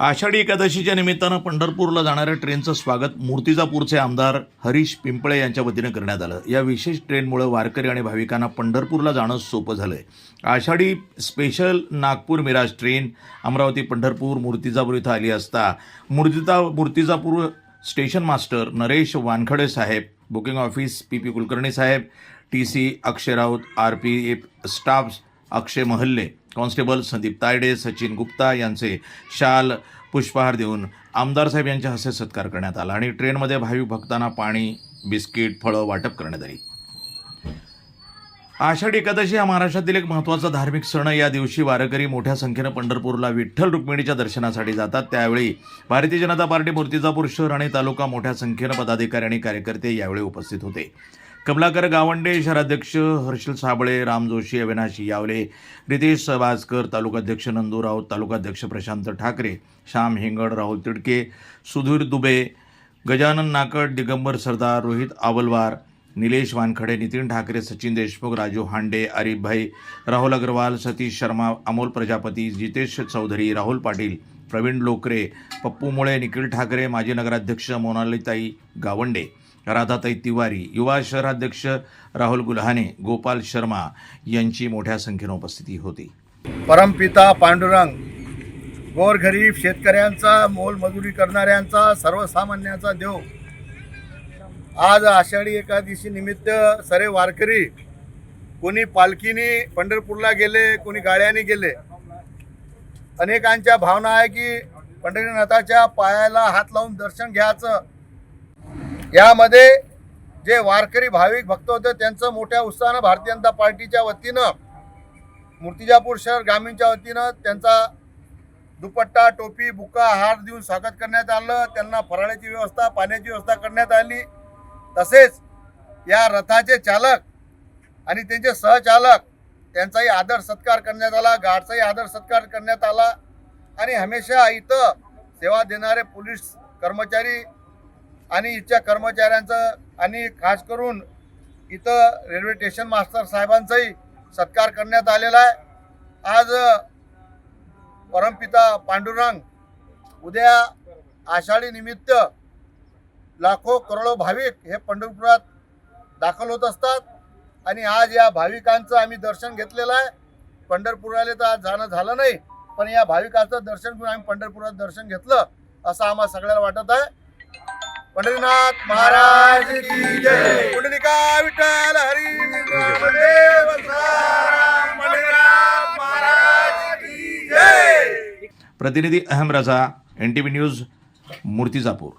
आषाढी एकादशीच्या निमित्तानं पंढरपूरला जाणाऱ्या ट्रेनचं स्वागत मूर्तिजापूरचे आमदार हरीश पिंपळे यांच्या वतीनं करण्यात आलं. या विशेष ट्रेनमुळे वारकरी आणि भाविकांना पंढरपूरला जाणं सोपं झालं आहे आषाढी स्पेशल नागपूर मिराज ट्रेन अमरावती पंढरपूर मूर्तिजापूर इथं आली असता मूर्तिजा मूर्तिजापूर स्टेशन मास्टर नरेश वानखडे साहेब booking office P P Kulkarni साहेब T C Akshay Raut R P F staff Akshay Mahalle constable Sandeep Tayade Sachin Gupta यांचे शाल पुष्पहार देऊन आमदार साहेब यांच्या हस्ते सत्कार करण्यात आला आणि ट्रेनमध्ये भाविक भक्तांना पाणी बिस्किट फळं वाटप करण्यात आली. आषाढी एकादशी हा महाराष्ट्रातील एक महत्त्वाचा धार्मिक सण या दिवशी वारकरी मोठ्या संख्येनं पंढरपूरला विठ्ठल रुक्मिणीच्या दर्शनासाठी जातात. त्यावेळी भारतीय जनता पार्टी मूर्तिजापूर शहर आणि तालुका मोठ्या संख्येनं पदाधिकारी आणि कार्यकर्ते यावेळी उपस्थित होते. कमलाकर गावंडे शहराध्यक्ष हर्षल साबळे राम जोशी अविनाश यावले रितेश सहबाजकर तालुकाध्यक्ष नंदू राऊत तालुकाध्यक्ष प्रशांत ठाकरे श्याम हिंगड राहुल तिडके सुधीर दुबे गजानन नाकड दिगंबर सरदार रोहित आवलवार निलेश वानखडे नितीन ठाकरे सचिन देशमुख राजू हांडे अरिफ भाई राहुल अग्रवाल सतीश शर्मा अमोल प्रजापती जितेश चौधरी राहुल पाटील प्रवीण लोकरे पप्पू मुळे निखिल ठाकरे माजी नगराध्यक्ष मोनालिताई गावंडे. राधाताई तिवारी युवा शहराध्यक्ष राहुल गुल्हाने गोपाल शर्मा यांची मोठ्या संख्येनं उपस्थिती होती. परमपिता पांडुरंग गोरगरीब शेतकऱ्यांचा मोलमजुरी करणाऱ्यांचा सर्वसामान्यांचा देव. आज आषाढी एकादशी निमित्त सरे वारकरी कोणी पालखीने पंढरपूरला गेले कोणी गाड्याने गेले. अनेकांच्या भावना आहे की पंढरीनाथाच्या पायाला हात लावून दर्शन घ्यायचं. यामध्ये जे वारकरी भाविक भक्त होते त्यांचं मोठ्या उत्साहानं भारतीय जनता पार्टीच्या वतीनं मूर्तिजापूर शहर ग्रामीणच्या वतीनं त्यांचा दुपट्टा टोपी बुका हार देऊन स्वागत करण्यात आलं. त्यांना फराळाची व्यवस्था पाण्याची व्यवस्था करण्यात आली. तसेच या रथाचे चालक आणि त्यांचे सहचालक त्यांचाही आदर सत्कार करण्यात आला गाडचाही आदर सत्कार करण्यात आला. आणि हमेशा इथं सेवा देणारे पोलीस कर्मचारी आणि इथच्या कर्मचाऱ्यांचं आणि खास करून इथं रेल्वे स्टेशन मास्टर साहेबांचाही सत्कार करण्यात आलेला आहे. आज परमपिता पांडुरंग उद्या आषाढी निमित्त लाखो करोडो भाविक हे पंढरपुरात दाखल होत असतात आणि आज या भाविकांचं आम्ही दर्शन घेतलेलं आहे. पंढरपुराला तर आज जाणं झालं नाही पण या भाविकांचं दर्शन घेऊन आम्ही पंढरपुरात दर्शन घेतलं असं आम्हाला सगळ्याला वाटत आहे. पंढरीनाथ महाराज की जय। पुंडलिका विठ्ठल हरी देव पंढरीनाथ महाराज की जय। प्रतिनिधी Aham Raza N T V news Murtijapur.